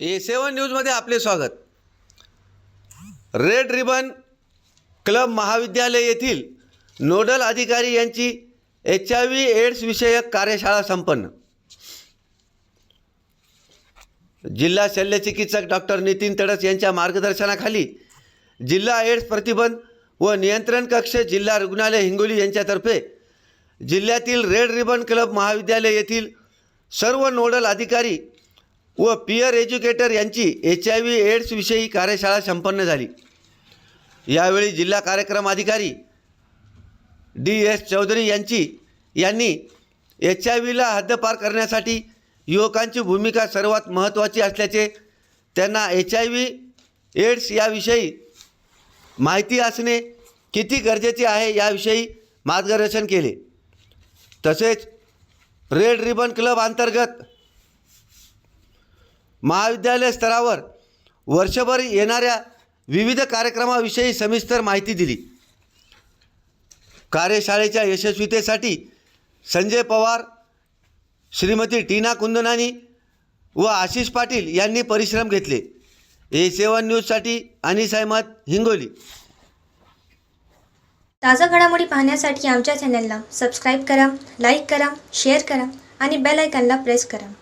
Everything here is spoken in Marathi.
ए सेवन न्यूजमध्ये आपले स्वागत. रेड रिबन क्लब महाविद्यालय येथील नोडल अधिकारी यांची एच आय व्ही एड्स विषयक कार्यशाळा संपन्न. जिल्हा शल्यचिकित्सक डॉक्टर नितीन तडस यांच्या मार्गदर्शनाखाली जिल्हा एड्स प्रतिबंध व नियंत्रण कक्ष जिल्हा रुग्णालय हिंगोली यांच्यातर्फे जिल्ह्यातील रेड रिबन क्लब महाविद्यालय येथील सर्व नोडल अधिकारी व पियर एज्युकेटर यांची एच आय व्ही एड्सविषयी कार्यशाळा संपन्न झाली. यावेळी जिल्हा कार्यक्रम अधिकारी डी एस चौधरी यांची यांनी एच आय व्हीला हद्दपार करण्यासाठी युवकांची भूमिका सर्वात महत्त्वाची असल्याचे त्यांना एच आय व्ही एड्स याविषयी माहिती असणे किती गरजेचे आहे याविषयी मार्गदर्शन केले. तसेच रेड रिबन क्लब अंतर्गत महाविद्यालय स्तरावर वर्षभर येणाऱ्या विविध कार्यक्रमाविषयी सविस्तर माहिती दिली. कार्यशाळेच्या यशस्वीतेसाठी संजय पवार श्रीमती टीना कुंदनानी व आशिष पाटील यांनी परिश्रम घेतले. ए सेवन न्यूजसाठी अनिस अहमद हिंगोली. ताज्या घडामोडी पाहण्यासाठी आमच्या चॅनलला सबस्क्राईब करा लाईक करा शेअर करा आणि बेल आयकॉनला प्रेस करा.